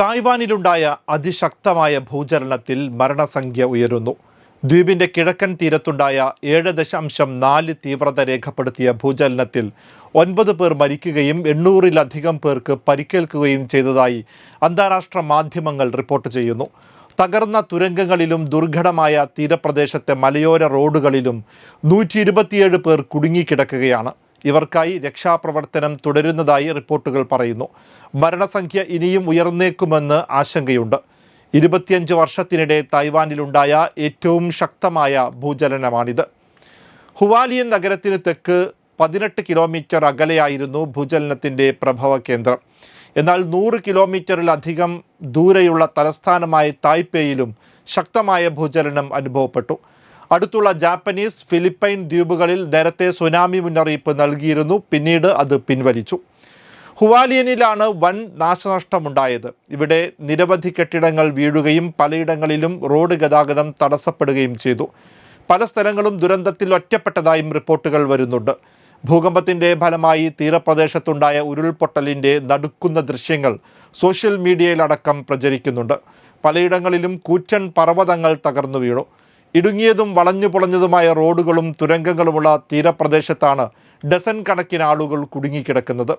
തായ്വാനിലുണ്ടായ അതിശക്തമായ ഭൂചലനത്തിൽ മരണസംഖ്യ ഉയരുന്നു. ദ്വീപിന്റെ കിഴക്കൻ തീരത്തുണ്ടായ ഏഴ് ദശാംശം നാല് തീവ്രത രേഖപ്പെടുത്തിയ ഭൂചലനത്തിൽ ഒൻപത് പേർ മരിക്കുകയും എണ്ണൂറിലധികം പേർക്ക് പരിക്കേൽക്കുകയും ചെയ്തതായി അന്താരാഷ്ട്ര മാധ്യമങ്ങൾ റിപ്പോർട്ട് ചെയ്യുന്നു. തകർന്ന തുരങ്കങ്ങളിലും ദുർഘടമായ തീരപ്രദേശത്തെ മലയോര റോഡുകളിലും നൂറ്റി പേർ കുടുങ്ങിക്കിടക്കുകയാണ്. ഇവർക്കായി രക്ഷാപ്രവർത്തനം തുടരുന്നതായി റിപ്പോർട്ടുകൾ പറയുന്നു. മരണസംഖ്യ ഇനിയും ഉയർന്നേക്കുമെന്ന് ആശങ്കയുണ്ട്. ഇരുപത്തിയഞ്ച് വർഷത്തിനിടെ തായ്വാനിലുണ്ടായ ഏറ്റവും ശക്തമായ ഭൂചലനമാണിത്. ഹുവാലിയൻ നഗരത്തിന് തെക്ക് പതിനെട്ട് കിലോമീറ്റർ അകലെയായിരുന്നു ഭൂചലനത്തിന്റെ പ്രഭവ കേന്ദ്രം. എന്നാൽ നൂറ് കിലോമീറ്ററിലധികം ദൂരെയുള്ള തലസ്ഥാനമായ തായ്പേയിലും ശക്തമായ ഭൂചലനം അനുഭവപ്പെട്ടു. അടുത്തുള്ള ജാപ്പനീസ് ഫിലിപ്പൈൻ ദ്വീപുകളിൽ നേരത്തെ സുനാമി മുന്നറിയിപ്പ് നൽകിയിരുന്നു. പിന്നീട് അത് പിൻവലിച്ചു. ഹുവാലിയനിലാണ് വൻ നാശനഷ്ടമുണ്ടായത്. ഇവിടെ നിരവധി കെട്ടിടങ്ങൾ വീഴുകയും പലയിടങ്ങളിലും റോഡ് ഗതാഗതം തടസ്സപ്പെടുകയും ചെയ്തു. പല സ്ഥലങ്ങളും ദുരന്തത്തിൽ ഒറ്റപ്പെട്ടതായും റിപ്പോർട്ടുകൾ വരുന്നുണ്ട്. ഭൂകമ്പത്തിന്റെ ഫലമായി തീരപ്രദേശത്തുണ്ടായ ഉരുൾപൊട്ടലിന്റെ നടുക്കുന്ന ദൃശ്യങ്ങൾ സോഷ്യൽ മീഡിയയിലടക്കം പ്രചരിക്കുന്നുണ്ട്. പലയിടങ്ങളിലും കൂറ്റൻ പർവതങ്ങൾ തകർന്നു വീണു. ഇടുങ്ങിയതും വളഞ്ഞു പൊളഞ്ഞതുമായ റോഡുകളും തുരങ്കങ്ങളുമുള്ള തീരപ്രദേശത്താണ് ഡസൻ കണക്കിന് ആളുകൾ കുടുങ്ങിക്കിടക്കുന്നത്.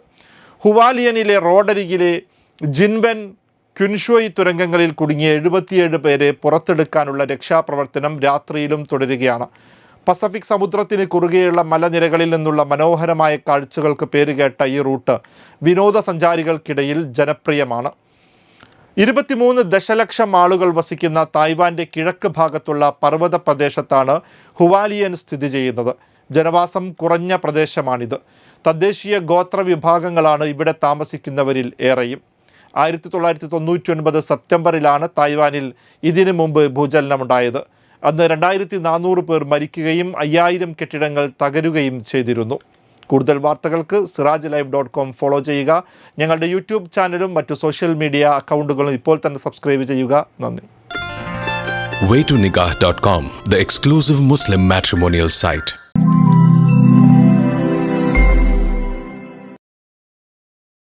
ഹുവാലിയനിലെ റോഡരികിലെ ജിൻബൻ ക്യുൻഷോയ് തുരങ്കങ്ങളിൽ കുടുങ്ങിയ എഴുപത്തിയേഴ് പേരെ പുറത്തെടുക്കാനുള്ള രക്ഷാപ്രവർത്തനം രാത്രിയിലും തുടരുകയാണ്. പസഫിക് സമുദ്രത്തിന് കുറുകെയുള്ള മലനിരകളിൽ നിന്നുള്ള മനോഹരമായ കാഴ്ചകൾക്ക് പേരുകേട്ട ഈ റൂട്ട് വിനോദസഞ്ചാരികൾക്കിടയിൽ ജനപ്രിയമാണ്. ഇരുപത്തിമൂന്ന് ദശലക്ഷം ആളുകൾ വസിക്കുന്ന തായ്വാന്റെ കിഴക്ക് ഭാഗത്തുള്ള പർവത പ്രദേശത്താണ് ഹുവാലിയൻ സ്ഥിതി ചെയ്യുന്നത്. ജനവാസം കുറഞ്ഞ പ്രദേശമാണിത്. തദ്ദേശീയ ഗോത്ര വിഭാഗങ്ങളാണ് ഇവിടെ താമസിക്കുന്നവരിൽ ഏറെയും. ആയിരത്തി തൊള്ളായിരത്തി തൊണ്ണൂറ്റി ഒൻപത് സെപ്റ്റംബറിലാണ് തായ്വാനിൽ ഇതിനു മുമ്പ് ഭൂചലനമുണ്ടായത്. അന്ന് രണ്ടായിരത്തി നാനൂറ് പേർ മരിക്കുകയും അയ്യായിരം കെട്ടിടങ്ങൾ തകരുകയും ചെയ്തിരുന്നു. കൂടുതൽ വാർത്തകൾക്ക് Siraj live dot com follow ചെയ്യുക. ഞങ്ങളുടെ യൂട്യൂബ് ചാനലും മറ്റു സോഷ്യൽ മീഡിയ അക്കൗണ്ടുകളും ഇപ്പോൾ തന്നെ സബ്സ്ക്രൈബ് ചെയ്യുക. നന്ദി. Waytonikah.com, the exclusive Muslim matrimonial site.